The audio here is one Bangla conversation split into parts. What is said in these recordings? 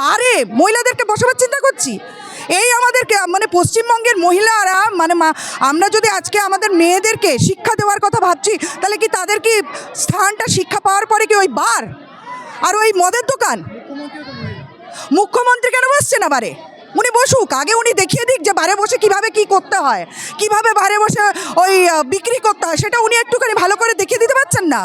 বারে মহিলাদেরকে বসবার চিন্তা করছি। এই আমাদেরকে মানে পশ্চিমবঙ্গের মহিলারা মানে আমরা যদি আজকে আমাদের মেয়েদেরকে শিক্ষা দেওয়ার কথা ভাবছি, তাহলে কি তাদের কি স্থানটা শিক্ষা পাওয়ার পরে কি ওই বার? আর ওই মদের দোকান? মুখ্যমন্ত্রী কেন বসছে না বারে উনি বসুক, আগে উনি দেখিয়ে দিক যে বারে বসে কীভাবে কি করতে হয়, কীভাবে বারে বসে ওই বিক্রি করতে হয়, সেটা উনি একটুখানি ভালো করে দেখিয়ে দিতে পারছেন না।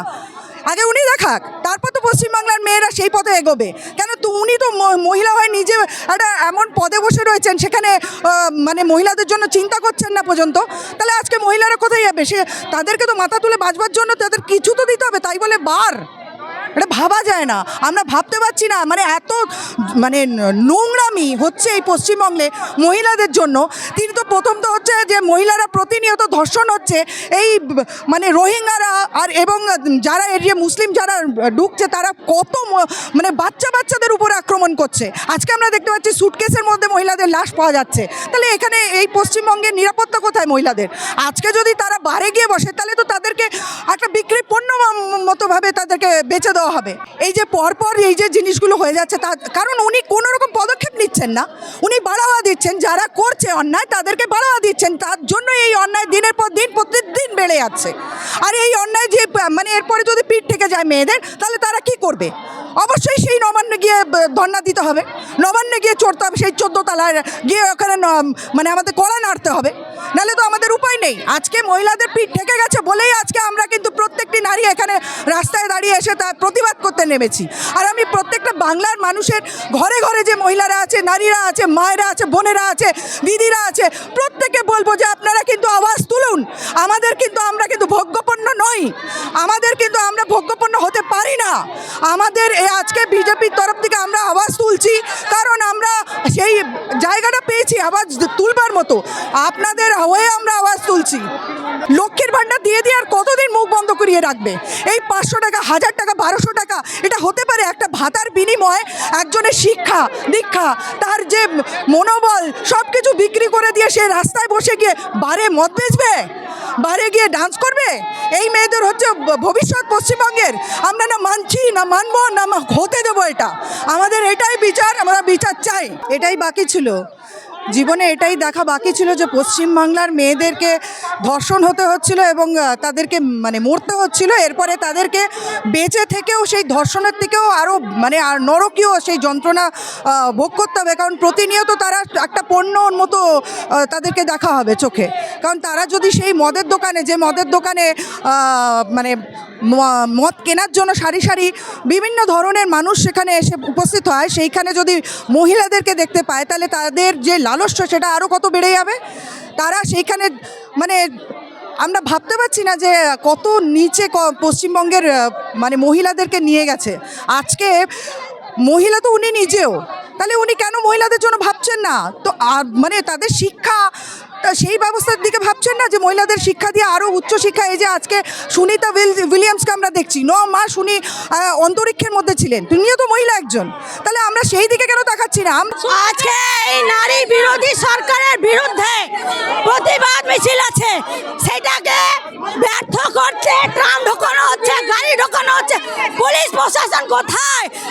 আগে উনি দেখাক, তারপর তো পশ্চিমবাংলার মেয়েরা সেই পথে এগোবে। কেন উনি তো মহিলা হয় নিজে একটা এমন পদে বসে রয়েছেন, সেখানে মানে মহিলাদের জন্য চিন্তা করছেন না পর্যন্ত। তাহলে আজকে মহিলারা কোথায় যাবে? সে তাদেরকে তো মাথা তুলে বাঁচবার জন্য তাদের কিছু তো দিতে হবে, তাই বলে বার। এটা ভাবা যায় না। আমরা ভাবতে পারছি না মানে এত মানে নোংরামি হচ্ছে এই পশ্চিমবঙ্গে মহিলাদের জন্য। তিনি তো প্রথম তো হচ্ছে যে মহিলারা প্রতিনিয়ত ধর্ষণ হচ্ছে, এই মানে রোহিঙ্গারা আর এবং যারা এরিয়া মুসলিম যারা ঢুকছে, তারা কত মানে বাচ্চা বাচ্চাদের উপর আক্রমণ করছে। আজকে আমরা দেখতে পাচ্ছি সুটকেসের মধ্যে মহিলাদের লাশ পাওয়া যাচ্ছে। তাহলে এখানে এই পশ্চিমবঙ্গের নিরাপত্তা কোথায় মহিলাদের? আজকে যদি তারা বারে গিয়ে বসে, তাহলে তো তাদেরকে একটা বিক্রি পণ্য মতোভাবে তাদেরকে বেচে দেওয়া হবে। এই যে পরপর এই যে জিনিসগুলো হয়ে যাচ্ছে, তা কারণ উনি কোনো রকম পদক্ষেপ নিচ্ছেন না। উনি বাড়াওয়া দিচ্ছেন, যারা করছে অন্যায় তাদেরকে বাড়াওয়া দিচ্ছেন, তার জন্য এই অন্যায় দিনের পর দিন, প্রতিদিন বেড়ে যাচ্ছে। আর এই অন্যায় যে মানে এরপরে যদি পিঠ থেকে যায় মেয়েদের, তাহলে তারা কি করবে? অবশ্যই সেই নবান্নে গিয়ে ধর্ণা দিতে হবে। নবান্নে গিয়ে চড়তে হবে, সেই চোদ্দ তলায় গিয়ে ওখানে মানে আমাদের কড়া নাড়তে হবে। নাহলে তো আমাদের উপায় নেই। আজকে মহিলাদের পিঠ ঠেকে গেছে বলেই আজকে আমরা কিন্তু প্রত্যেকটি নারী এখানে রাস্তায় দাঁড়িয়ে এসে তার প্রতিবাদ করতে নেমেছি। আর আমি প্রত্যেকটা বাংলার মানুষের ঘরে ঘরে যে মহিলারা আছে, নারীরা আছে, মায়েরা আছে, বোনেরা আছে, দিদিরা আছে, প্রত্যেকে বলব যে আপনারা কিন্তু আওয়াজ তুলুন। আমাদের কিন্তু আমরা কিন্তু ভোগ্যপণ্য নই। আমাদের কিন্তু আমরা ভোগ্যপণ্য হতে পারি না। আমাদের আজকে বিজেপির তরফ থেকে আমরা আওয়াজ তুলছি। কারণ আমরা সেই জায়গাটা পেয়েছি আওয়াজ তুলবার মতো। আপনাদের হয়ে আমরা আওয়াজ তুলছি। লক্ষ্মীর ভাণ্ডার দিয়ে দিয়ে আর কতদিন মুখ বন্ধ করিয়ে রাখবে? এই পাঁচশো টাকা, হাজার টাকা, বারোশো টাকা, এটা হতে পারে একটা ভাতার বিনিময়ে একজনের শিক্ষা, দীক্ষা, তার যে মনোবল সব কিছু বিক্রি করে দিয়ে সে রাস্তায় বসে গিয়ে বারে মদ বেচবে? বারে গিয়ে ডান্স করবে? এই মেয়েদের হচ্ছে ভবিষ্যৎ পশ্চিমবঙ্গের। আমরা না মানছি, না মানবো, না হতে দেবো এটা। আমাদের এটাই বিচার, আমরা বিচার চাই। এটাই বাকি ছিল। জীবনে এটাই দেখা বাকি ছিল যে পশ্চিমবাংলার মেয়েদেরকে ধর্ষণ হতে হচ্ছিল এবং তাদেরকে মানে মরতে হচ্ছিল। এরপরে তাদেরকে বেঁচে থেকেও সেই ধর্ষণের থেকেও আরও মানে আর নরকীয় সেই যন্ত্রণা ভোগ করতে হবে। কারণ প্রতিনিয়ত তারা একটা মতো তাদেরকে দেখা হবে চোখে। কারণ তারা যদি সেই মদের দোকানে, যে মদের দোকানে মানে মদ কেনার জন্য সারি সারি বিভিন্ন ধরনের মানুষ সেখানে এসে উপস্থিত হয়, সেইখানে যদি মহিলাদেরকে দেখতে পায়, তাহলে তাদের যে লালস্য সেটা আরও কত বেড়ে যাবে? তারা সেইখানে মানে আমরা ভাবতে পারছি না যে কত নিচে পশ্চিমবঙ্গের মানে মহিলাদেরকে নিয়ে গেছে। আজকে মহিলা তো উনি নিজেও তাহলে উনি কেন মহিলাদের জন্য ভাবছেন না? তো মানে তাদের শিক্ষা সেই ব্যবস্থার দিকে ভাবছেন না যে মহিলাদের শিক্ষা দিয়ে আরও উচ্চশিক্ষা এই যে আজকে সুনিতা উইল- উইলিয়ামসকে আমরা দেখছি ন উনি আহ, অন্তরিক্ষের মধ্যে ছিলেন। তিনিও তো মহিলা একজন। তাহলে আমরা সেই দিকে কেন তাকাচ্ছি না? আজকে এই নারী বিরোধী সরকারের বিরুদ্ধে প্রতিবাদ মিছিল আছে। সেটাকে ব্যর্থ করছে ট্রাম ঢোকানো হচ্ছে গাড়ি ঢোকানো হচ্ছে। পুলিশ প্রশাসন কোথায়?